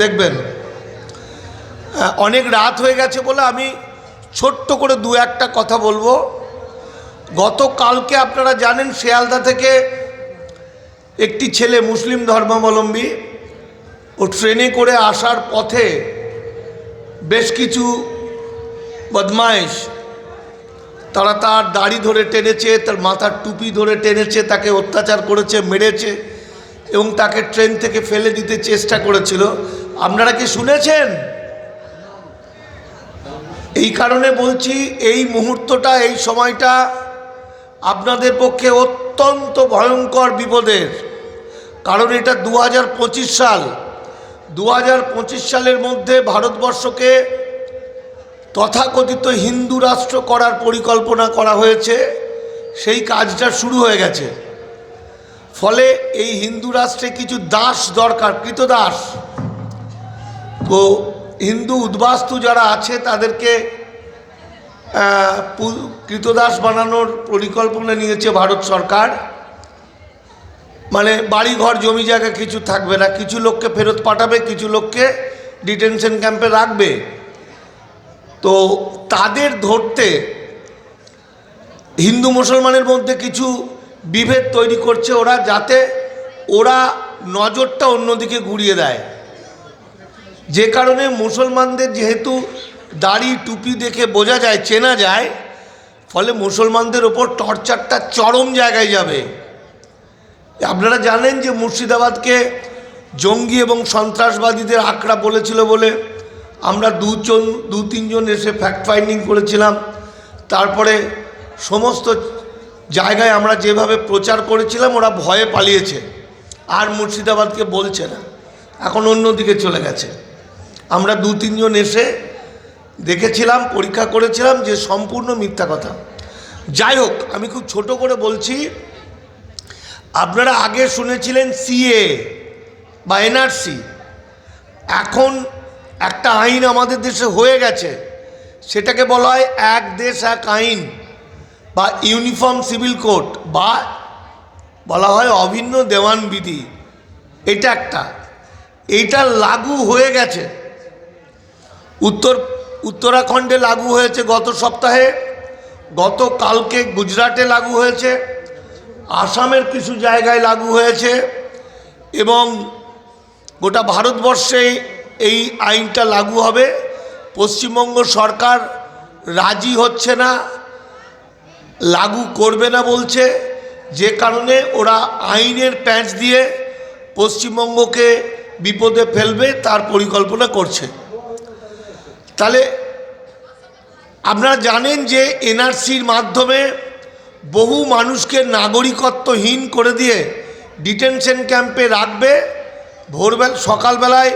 দেখবেন অনেক রাত হয়ে গেছে বলে আমি ছোট্ট করে দু একটা কথা বলব। গতকালকে আপনারা জানেন শিয়ালদা থেকে একটি ছেলে মুসলিম ধর্মাবলম্বী, ও ট্রেনে করে আসার পথে বেশ কিছু বদমাইশ তারা তার দাড়ি ধরে টেনেছে, তার মাথার টুপি ধরে টেনেছে, তাকে অত্যাচার করেছে, মেরেছে। এবং তাকে ট্রেন থেকে ফেলে দিতে চেষ্টা করেছিল। আপনারা কি শুনেছেন? এই কারণে বলছি, এই মুহূর্তটা, এই সময়টা আপনাদের পক্ষে অত্যন্ত ভয়ঙ্কর বিপদের। কারণ এটা দু হাজার পঁচিশ সাল। দু হাজার পঁচিশ সালের মধ্যে ভারতবর্ষকে তথাকথিত হিন্দু রাষ্ট্র করার পরিকল্পনা করা হয়েছে। সেই কাজটা শুরু হয়ে গেছে। ফলে এই হিন্দু রাষ্ট্রে কিছু দাস দরকার, কৃতদাস। তো হিন্দু উদ্বাস্তু যারা আছে, তাদেরকে কৃতদাস বানানোর পরিকল্পনা নিয়েছে ভারত সরকার। মানে বাড়ি ঘর জমি জায়গা কিছু থাকবে না। কিছু লোককে ফেরত পাঠাবে, কিছু লোককে ডিটেনশন ক্যাম্পে রাখবে। তো তাদের ধরতে হিন্দু মুসলমানের মধ্যে কিছু বিভেদ তৈরি করছে ওরা যাতে ওরা নজরটা অন্যদিকে ঘুরিয়ে দেয়। যে কারণে মুসলমানদের যেহেতু দাড়ি টুপি দেখে বোঝা যায়, চেনা যায়, ফলে মুসলমানদের ওপর টর্চারটা চরম জায়গায় যাবে। আপনারা জানেন যে মুর্শিদাবাদকে জঙ্গি এবং সন্ত্রাসবাদীদের আঁকড়া বলেছিল বলে আমরা দুজন দু তিনজন এসে ফ্যাক্ট ফাইন্ডিং করেছিলাম। তারপরে সমস্ত জায়গায় আমরা যেভাবে প্রচার করেছিলাম, ওরা ভয়ে পালিয়েছে। আর মুর্শিদাবাদকে বলছে না। এখন অন্যদিকে চলে গেছে। আমরা দু তিনজন এসে দেখেছিলাম, পরীক্ষা করেছিলাম যে সম্পূর্ণ মিথ্যা কথা। যাই হোক, আমি খুব ছোট করে বলছি, আপনারা আগে শুনেছিলেন সিএ বা এনআরসি। এখন একটা আইন আমাদের দেশে হয়ে গেছে। সেটাকে বলা হয় এক দেশ, এক আইন। বা ইউনিফর্ম সিভিল কোড বা বলা হয় অভিন্ন দেওয়ান বিধি। এটা একটা। এইটা লাগু হয়ে গেছে। উত্তর, উত্তরাখণ্ডে লাগু হয়েছে গত সপ্তাহে গতকালকে গুজরাটে লাগু হয়েছে, আসামের কিছু জায়গায় লাগু হয়েছে, এবং গোটা ভারতবর্ষে এই আইনটা লাগু হবে। পশ্চিমবঙ্গ সরকার রাজি হচ্ছে না। লাগু করবে না বলছে। যে কারণে ওরা আইনের প্যাঁচ দিয়ে পশ্চিমবঙ্গকে বিপদে ফেলবে, তার পরিকল্পনা করছে। তাহলে আপনারা জানেন যে এনআরসির মাধ্যমে বহু মানুষকে নাগরিকত্বহীন করে দিয়ে ডিটেনশন ক্যাম্পে রাখবে। ভোরবেল, সকালবেলায়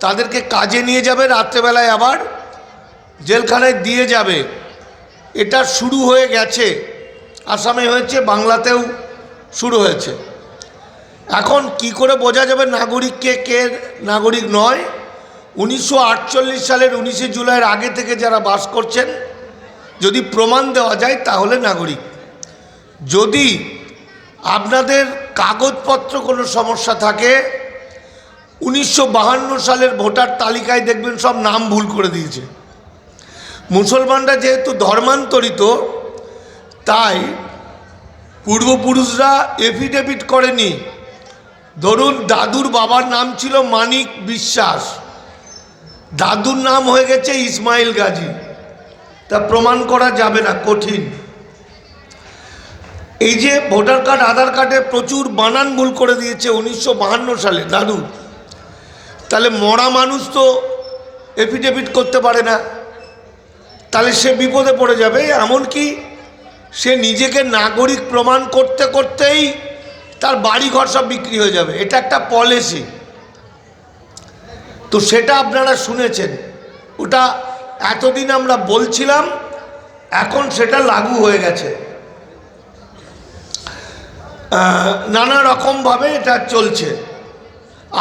তাদেরকে কাজে নিয়ে যাবে, রাত্রেবেলায় আবার জেলখানায় দিয়ে যাবে। এটা শুরু হয়ে গেছে। আসামে হয়েছে, বাংলাতেও শুরু হয়েছে। এখন কি করে বোঝা যাবে নাগরিককে কে নাগরিক নয়? উনিশশো সালের উনিশে জুলাইয়ের আগে থেকে যারা বাস করছেন, যদি প্রমাণ দেওয়া যায় তাহলে নাগরিক। যদি আপনাদের কাগজপত্র কোনো সমস্যা থাকে, উনিশশো সালের ভোটার তালিকায় দেখবেন সব নাম ভুল করে দিয়েছে। মুসলমানরা যেহেতু ধর্মান্তরিত, তাই পূর্বপুরুষরা এফিডেভিট করেনি। ধরুন দাদুর বাবার নাম ছিল মানিক বিশ্বাস। দাদুর নাম হয়ে গেছে ইসমাইল গাজী। তা প্রমাণ করা যাবে না, কঠিন। এই যে ভোটার কার্ড, আধার কার্ডে প্রচুর বানান ভুল করে দিয়েছে উনিশশো সালে দাদু। তাহলে মরা মানুষ তো এফিডেভিট করতে পারে না। তাহলে সে বিপদে পড়ে যাবে। এমনকি সে নিজেকে নাগরিক প্রমাণ করতে করতেই তার বাড়ি ঘর সব বিক্রি হয়ে যাবে। এটা একটা পলিসি তো সেটা আপনারা শুনেছেন। ওটা এতদিন আমরা বলছিলাম, এখন সেটা লাগু হয়ে গেছে। নানা রকমভাবে এটা চলছে।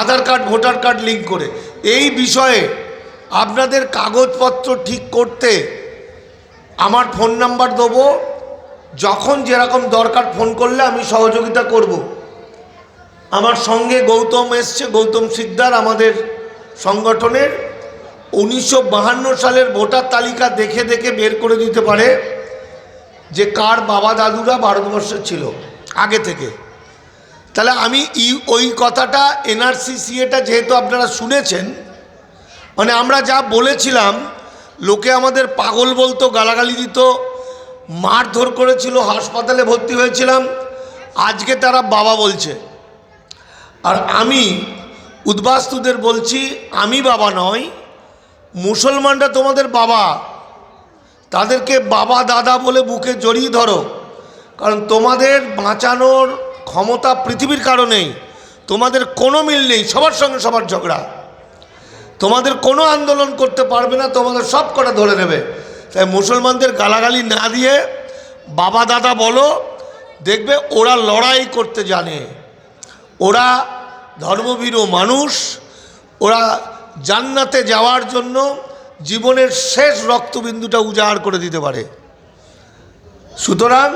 Aadhaar card, voter card link করে। এই বিষয়ে আপনাদের কাগজপত্র ঠিক করতে আমার ফোন নাম্বার দেবো। যখন যেরকম দরকার ফোন করলে আমি সহযোগিতা করব। আমার সঙ্গে গৌতম এসছে, গৌতম সিকদার আমাদের সংগঠনের। উনিশশো সালের ভোটার তালিকা দেখে দেখে বের করে দিতে পারে যে কার বাবা দাদুরা ভারতবর্ষে ছিল আগে থেকে। তাহলে আমি ই- ওই কথাটা এনআরসি সিএটা যেহেতু আপনারা শুনেছেন মানে আমরা যা বলেছিলাম লোকে আমাদের পাগল বলতো, গালাগালি দিত, মারধর করেছিল, হাসপাতালে ভর্তি হয়েছিলাম। আজকে তারা বাবা বলছে। আর আমি উদ্বাস্তুদের বলছি, আমি বাবা নয় মুসলমানরা তোমাদের বাবা। তাদেরকে বাবা, দাদা বলে বুকে জড়িয়ে ধরো। কারণ তোমাদের বাঁচানোর ক্ষমতা পৃথিবীর কারণেই। তোমাদের কোনো মিল নেই, সবার সঙ্গে সবার ঝগড়া। তোমাদের কোনো আন্দোলন করতে পারবে না, তোমাদের সব কটা ধরে নেবে। তাই মুসলমানদের গালাগালি না দিয়ে, বাবা, দাদা বলো, দেখবে ওরা লড়াই করতে জানে। ওরা ধর্মভীরু মানুষ, ওরা জান্নাতে যাওয়ার জন্য জীবনের শেষ রক্তবিন্দুটা উজাড় করে দিতে পারে। সুতরাং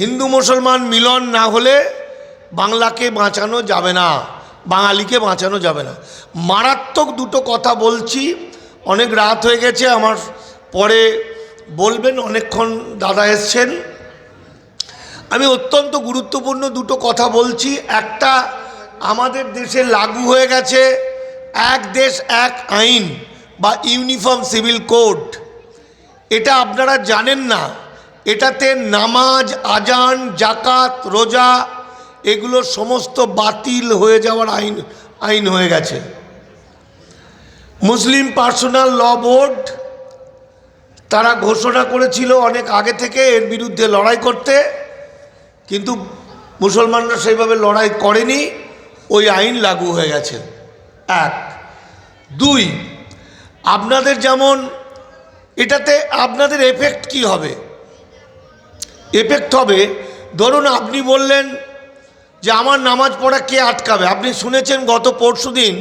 হিন্দু মুসলমান মিলন না হলে বাংলাকে বাঁচানো যাবে না। বাঙালিকে বাঁচানো যাবে না। মারাত্মক দুটো কথা বলছি, অনেক রাত হয়ে গেছে, আমার পরে বলবেন, অনেকক্ষণ দাদা এসছেন। আমি অত্যন্ত গুরুত্বপূর্ণ দুটো কথা বলছি। একটা, আমাদের দেশে লাগু হয়ে গেছে, এক দেশ, এক আইন বা ইউনিফর্ম সিভিল কোড। এটা আপনারা জানেন না। এটাতে নামাজ, আজান জাকাত রোজা এগুলো সমস্ত বাতিল হয়ে যাওয়ার আইন আইন হয়ে গেছে। মুসলিম পার্সোনাল ল বোর্ড, তারা ঘোষণা করেছিল অনেক আগে থেকে এর বিরুদ্ধে লড়াই করতে, কিন্তু মুসলমানরা সেইভাবে লড়াই করেনি, ওই আইন লাগু হয়ে গেছে। এক। দুই, আপনাদের যেমন, এটাতে আপনাদের এফেক্ট কি হবে? এফেক্ট হবে, ধরুন আপনি বললেন যে আমার নামাজ পড়া কে আটকাবে? আপনি শুনেছেন গত পরশু দিন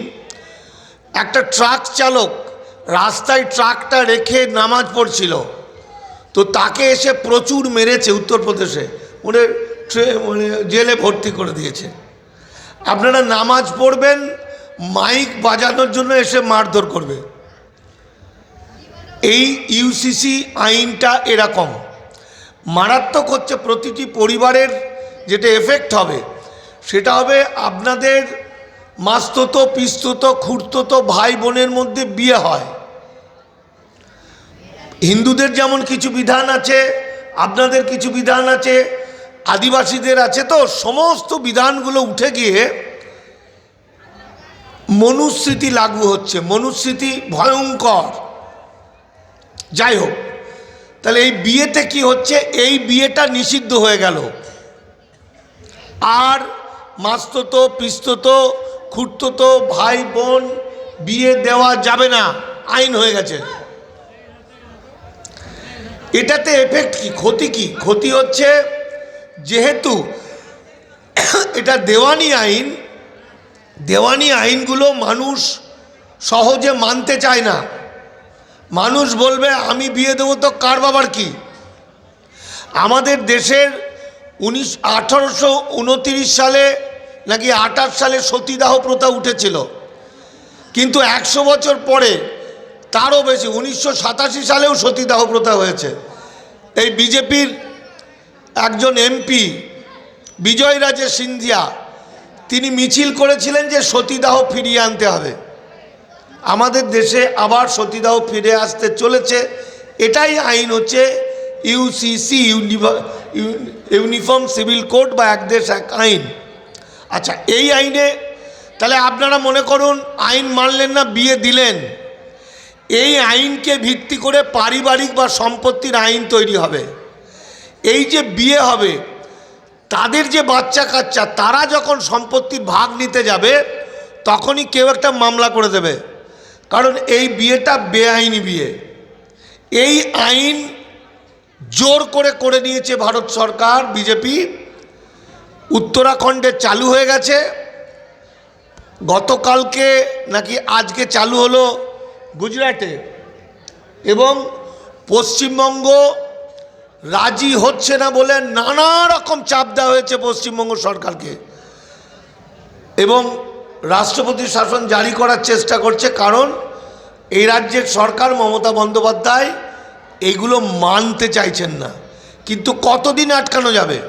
একটা ট্রাক চালক রাস্তায় ট্রাকটা রেখে নামাজ পড়ছিল। তো তাকে এসে প্রচুর মেরেছে উত্তরপ্রদেশে। ওরে মানে জেলে ভর্তি করে দিয়েছে। আপনারা নামাজ পড়বেন, মাইক বাজানোর জন্য এসে মারধর করবে। এই ইউসিসি আইনটা এরকম। মারাত্মক হচ্ছে প্রতিটি পরিবারের যেটা এফেক্ট হবে। সেটা হবে আপনাদের মাস্তত, পিস্তত, খুঁড়তত ভাই বোনের মধ্যে বিয়ে হয়। হিন্দুদের যেমন কিছু বিধান আছে, আপনাদের কিছু বিধান আছে, আদিবাসীদের আছে, তো সমস্ত বিধানগুলো উঠে গিয়ে মনুস্মৃতি লাগু হচ্ছে, মনুস্মৃতি ভয়ঙ্কর। যাই হোক, তাহলে এই বিয়েতে কি হচ্ছে? এই বিয়েটা নিষিদ্ধ হয়ে গেল। আর মাস্তত, পিস্তত, খুঁড়তত ভাই বোন বিয়ে দেওয়া যাবে না। আইন হয়ে গেছে। এটাতে এফেক্ট কি? ক্ষতি কি? ক্ষতি হচ্ছে যেহেতু এটা দেওয়ানি আইন, দেওয়ানি আইনগুলো মানুষ সহজে মানতে চায় না। মানুষ বলবে, আমি বিয়ে দেবো তো কার বাবার কি? আমাদের দেশের উনিশ আঠারোশো সালে নাকি আঠাশ সালে সতীদাহ প্রথা উঠেছিল। কিন্তু একশো বছর পরে তারও বেশি, উনিশশো সাতাশি সালেও সতীদাহ প্রথা হয়েছে। এই বিজেপির একজন এমপি বিজয় রাজে সিন্ধিয়া, তিনি মিছিল করেছিলেন যে সতীদাহ ফিরিয়ে আনতে হবে। আমাদের দেশে আবার সতীদাহ ফিরে আসতে চলেছে। এটাই আইন হচ্ছে ইউসিসি ইউনিফর্ম সিভিল কোড বা এক দেশ এক আইন। আচ্ছা এই আইনে তাহলে আপনারা মনে করুন, আইন মানলেন না, বিয়ে দিলেন। এই আইনকে ভিত্তি করে পারিবারিক বা সম্পত্তির আইন তৈরি হবে। এই যে বিয়ে হবে, তাদের যে বাচ্চা কাচ্চা, তারা যখন সম্পত্তির ভাগ নিতে যাবে, তখনই কেউ একটা মামলা করে দেবে। কারণ এই বিয়েটা বেআইনি বিয়ে। এই আইন জোর করে করে নিয়েছে ভারত সরকার, বিজেপি। উত্তরাখণ্ডে চালু হয়ে গেছে। গতকালকে নাকি আজকে চালু হলো গুজরাটে। এবং পশ্চিমবঙ্গ রাজি হচ্ছে না বলে নানা রকম চাপ দেওয়া হয়েছে পশ্চিমবঙ্গ সরকারকে। এবং রাষ্ট্রপতি শাসন জারি করার চেষ্টা করছে কারণ এই রাজ্যের সরকার মমতা বন্দ্যোপাধ্যায় এইগুলো মানতে চাইছেন না। কিন্তু কতদিন আটকানো যাবে?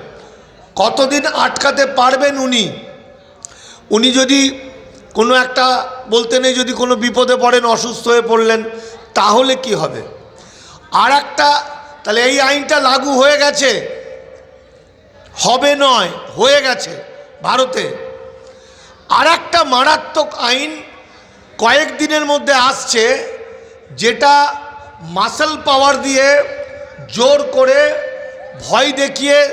কতদিন আটকাতে পারবেন উনি? উনি যদি কোনো একটা বলতে নেই, যদি কোনো বিপদে পড়েন, অসুস্থ হয়ে পড়লেন, তাহলে কি হবে? আর একটা, তাহলে এই আইনটা লাগু হয়ে গেছে। হবে নয়, হয়ে গেছে ভারতে। আর একটা মারাত্মক আইন কয়েকদিনের মধ্যে আসছে, যেটা মাসেল পাওয়ার দিয়ে জোর করে ভয় দেখিয়ে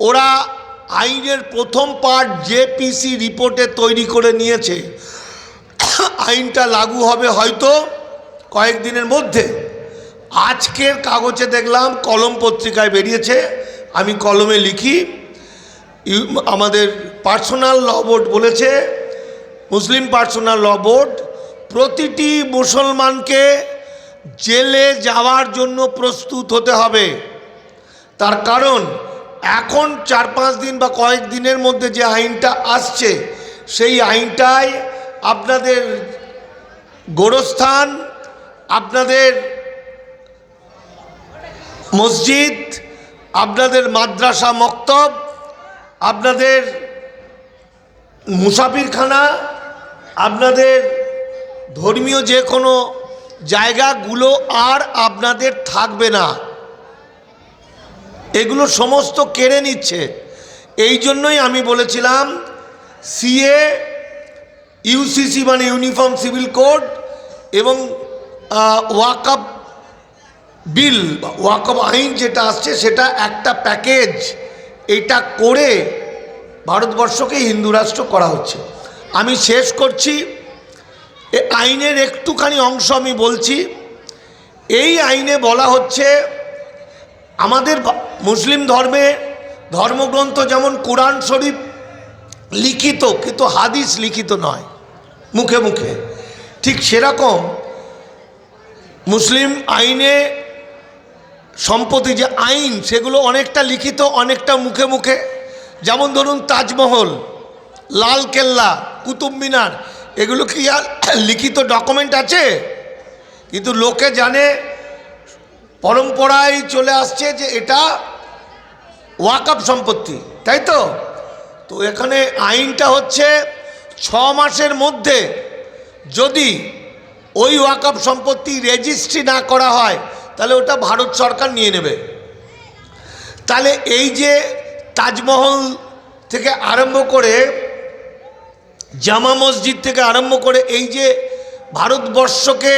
ওরা আইনের প্রথম পার্ট জেপিসি রিপোর্টে তৈরি করে নিয়েছে। আইনটা লাগু হবে হয়তো কয়েকদিনের মধ্যে। আজকের কাগজে দেখলাম কলম পত্রিকায় বেরিয়েছে। আমি কলমে লিখি। আমাদের পার্সোনাল ল বোর্ড বলেছে মুসলিম পার্সোনাল ল বোর্ড প্রতিটি মুসলমানকে জেলে যাওয়ার জন্য প্রস্তুত হতে হবে। তার কারণ, এখন চার পাঁচ দিন বা কয়েক দিনের মধ্যে যে আইনটা আসছে, সেই আইনটায় আপনাদের গোরস্থান, আপনাদের মসজিদ, আপনাদের মাদ্রাসা মক্তব, আপনাদের মুসাফিরখানা, আপনাদের ধর্মীয় যে কোনো জায়গাগুলো আর আপনাদের থাকবে না। এগুলো সমস্ত কেড়ে নিচ্ছে। এই জন্যই আমি বলেছিলাম C A U C C মানে ইউনিফর্ম সিভিল কোড এবং ওয়াকআপ বিল ওয়াকআপ আইন যেটা আসছে সেটা একটা প্যাকেজ। এটা করে ভারতবর্ষকে হিন্দু রাষ্ট্র করা হচ্ছে। আমি শেষ করছি। এ আইনের একটুখানি অংশ আমি বলছি। এই আইনে বলা হচ্ছে, আমাদের মুসলিম ধর্মে ধর্মগ্রন্থ যেমন কোরআন শরীফ লিখিত, কিন্তু হাদিস লিখিত নয়, মুখে মুখে। ঠিক সেরকম মুসলিম আইনে সম্পত্তি যে আইন, সেগুলো অনেকটা লিখিত, অনেকটা মুখে মুখে। যেমন ধরুন তাজমহল, লাল কেল্লা কুতুব মিনার এগুলো কি আর লিখিত ডকুমেন্ট আছে? কিন্তু লোকে জানে, পরম্পরায় চলে আসছে যে এটা ওয়াকআপ সম্পত্তি, তাই তো? তো এখানে আইনটা হচ্ছে ছ মাসের মধ্যে যদি ওই ওয়াকআপ সম্পত্তি রেজিস্ট্রি না করা হয়, তাহলে ওটা ভারত সরকার নিয়ে নেবে। তাহলে এই যে তাজমহল থেকে আরম্ভ করে জামা মসজিদ থেকে আরম্ভ করে এই যে ভারতবর্ষকে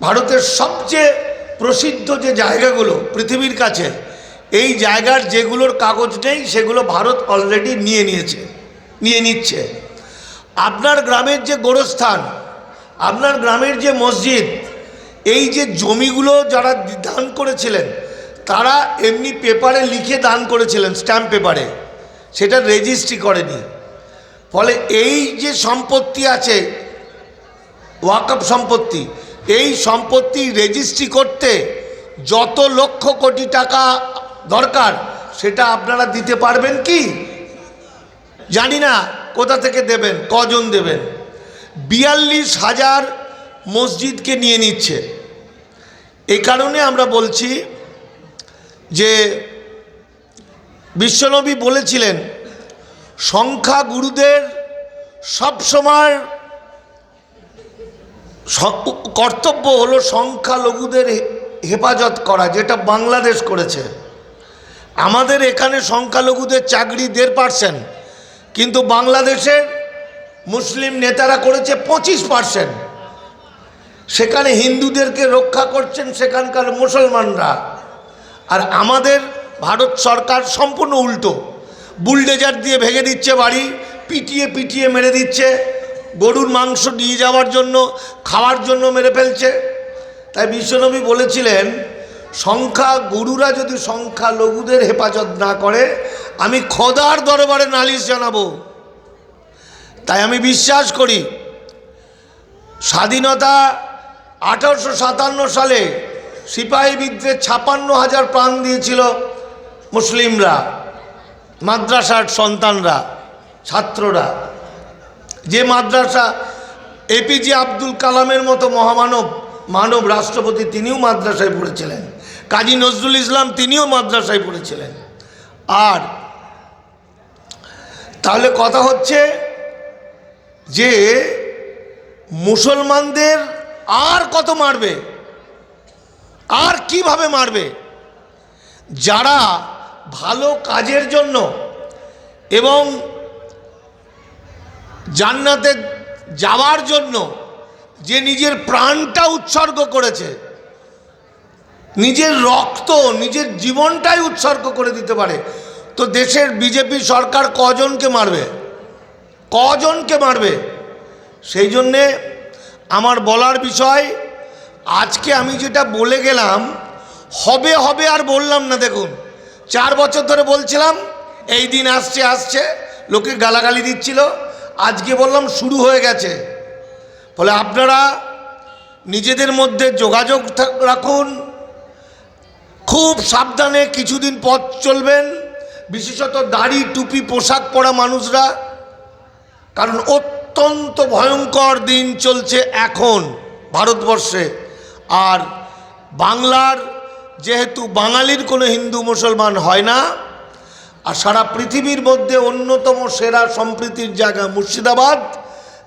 ভারতের সবচেয়ে প্রসিদ্ধ যে জায়গাগুলো পৃথিবীর কাছে, এই জায়গার যেগুলোর কাগজ নেই, সেগুলো ভারত অলরেডি নিয়ে নিয়েছে, নিয়ে নিচ্ছে। আপনার গ্রামের যে গোরস্থান, আপনার গ্রামের যে মসজিদ, এই যে জমিগুলো যারা দান করেছিলেন, তারা এমনি পেপারে লিখে দান করেছিলেন স্ট্যাম্প পেপারে সেটা রেজিস্ট্রি করেনি। ফলে এই যে সম্পত্তি আছে ওয়াকআপ সম্পত্তি, এই সম্পত্তি রেজিস্ট্রি করতে যত লক্ষ কোটি টাকা দরকার, সেটা আপনারা দিতে পারবেন কি? জানি না, কোথা থেকে দেবেন, কজন দেবেন। বিয়াল্লিশ হাজার মসজিদকে নিয়ে নিচ্ছে। এই কারণে আমরা বলছি যে, বিশ্বনবী বলেছিলেন সংখ্যা গুরুদের সবসময় কর্তব্য হলো সংখ্যালঘুদের হেফাজত করা, যেটা বাংলাদেশ করেছে। আমাদের এখানে সংখ্যালঘুদের চাকরি দেড় পার্সেন্ট, কিন্তু বাংলাদেশের মুসলিম নেতারা করেছে পঁচিশ পার্সেন্ট। সেখানে হিন্দুদেরকে রক্ষা করছেন সেখানকার মুসলমানরা। আর আমাদের ভারত সরকার সম্পূর্ণ উল্টো। বুলডেজার দিয়ে ভেঙে দিচ্ছে বাড়ি, পিটিয়ে পিটিয়ে মেরে দিচ্ছে। গরুর মাংস নিয়ে যাওয়ার জন্য, খাওয়ার জন্য মেরে ফেলছে। তাই বিশ্বনবী বলেছিলেন, সংখ্যা, গুরুরা যদি সংখ্যা লঘুদের হেফাজত না করে, আমি খোদার দরবারে নালিশ জানাব। তাই আমি বিশ্বাস করি, স্বাধীনতা আঠারোশো সাতান্ন সালে সিপাহী বিদ্রোহে ছাপান্ন হাজার প্রাণ দিয়েছিল মুসলিমরা। মাদ্রাসার সন্তানরা, ছাত্ররা, যে মাদ্রাসা এপিজে আব্দুল কালামের মতো মহামানব, মানব রাষ্ট্রপতি তিনিও মাদ্রাসায় পড়েছিলেন। কাজী নজরুল ইসলাম তিনিও মাদ্রাসায় পড়েছিলেন। আর তাহলে কথা হচ্ছে যে মুসলমানদের আর কত মারবে? আর কীভাবে মারবে? যারা ভালো কাজের জন্য এবং জান্নাতে যাওয়ার জন্য যে নিজের প্রাণটা উৎসর্গ করেছে, নিজের রক্ত, নিজের জীবনটাই উৎসর্গ করে দিতে পারে, তো দেশের বিজেপি সরকার কজনকে মারবে? কজনকে মারবে? সেই জন্যে আমার বলার বিষয়, আজকে আমি যেটা বলে গেলাম, হবে হবে আর বললাম না দেখুন। চার বছর ধরে বলছিলাম, এই দিন আসছে আসছে, লোকে গালাগালি দিচ্ছিল, আজকে বললাম শুরু হয়ে গেছে। ফলে আপনারা নিজেদের মধ্যে যোগাযোগ রাখুন, খুব সাবধানে কিছুদিন পথ চলবেন, বিশেষত দাড়ি, টুপি, পোশাক পরা মানুষরা, কারণ অত্যন্ত ভয়ঙ্কর দিন চলছে এখন, ভারতবর্ষে। আর বাংলার যেহেতু বাঙালির কোনো হিন্দু মুসলমান হয় না, আর সারা পৃথিবীর মধ্যে অন্যতম সেরা সম্প্রীতির জায়গা মুর্শিদাবাদ,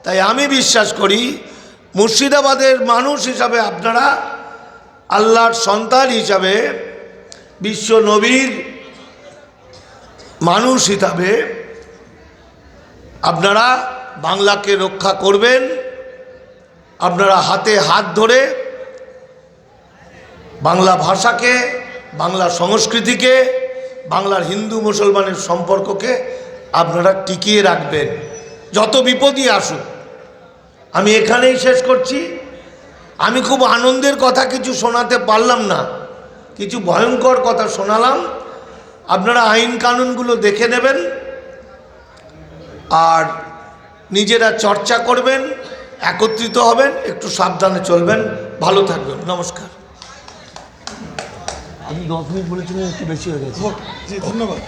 তাই আমি বিশ্বাস করি মুর্শিদাবাদের মানুষ হিসাবে আপনারা আল্লাহর সন্তান হিসাবে, বিশ্ব নবীর মানুষ হিসাবে আপনারা বাংলাকে রক্ষা করবেন, আপনারা হাতে হাত ধরে বাংলা ভাষাকে, বাংলা সংস্কৃতিকে, বাংলার হিন্দু মুসলমানের সম্পর্ককে আপনারা টিকিয়ে রাখবেন। যত বিপদই আসুক, আমি এখানেই শেষ করছি। আমি খুব আনন্দের কথা কিছু শোনাতে পারলাম না, কিছু ভয়ঙ্কর কথা শোনালাম। আপনারা আইন কানুনগুলো দেখে নেবেন, আর নিজেরা চর্চা করবেন, একত্রিত হবেন, একটু সাবধানে চলবেন। ভালো থাকবেন, নমস্কার। দশ মিনিট বলেছিলেন একটু বেশি হয়ে গেছে। জি ধন্যবাদ।